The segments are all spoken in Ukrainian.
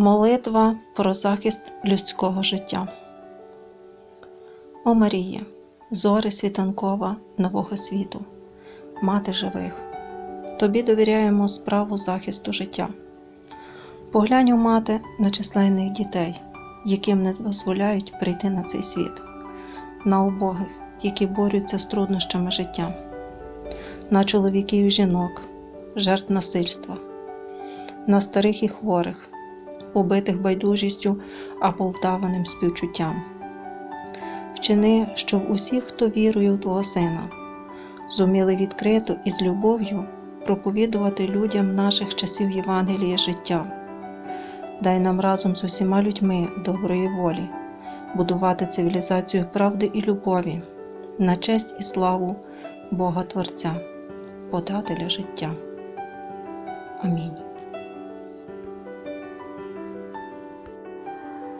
Молитва про захист людського життя. О Марія, зоре світанкова нового світу, мати живих, тобі довіряємо справу захисту життя. Поглянь, о мати, на численних дітей, яким не дозволяють прийти на цей світ, на убогих, які борються з труднощами життя, на чоловіків і жінок, жертв насильства, на старих і хворих убитих байдужістю або вдаваним співчуттям. Вчини, щоб усі, хто вірує у Твого Сина, зуміли відкрито і з любов'ю проповідувати людям наших часів Євангелія життя. Дай нам разом з усіма людьми доброї волі, будувати цивілізацію правди і любові, на честь і славу Бога Творця, подателя життя. Амінь.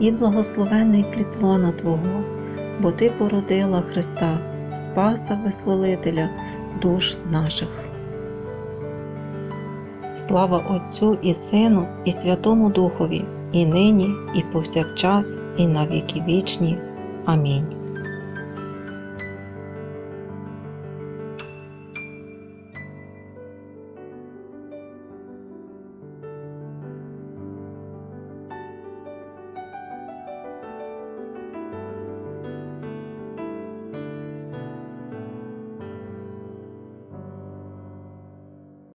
і благословений плітлона Твого, бо Ти породила Христа, Спаса Визволителя душ наших. Слава Отцю і Сину, і Святому Духові, і нині, і повсякчас, і на віки вічні. Амінь.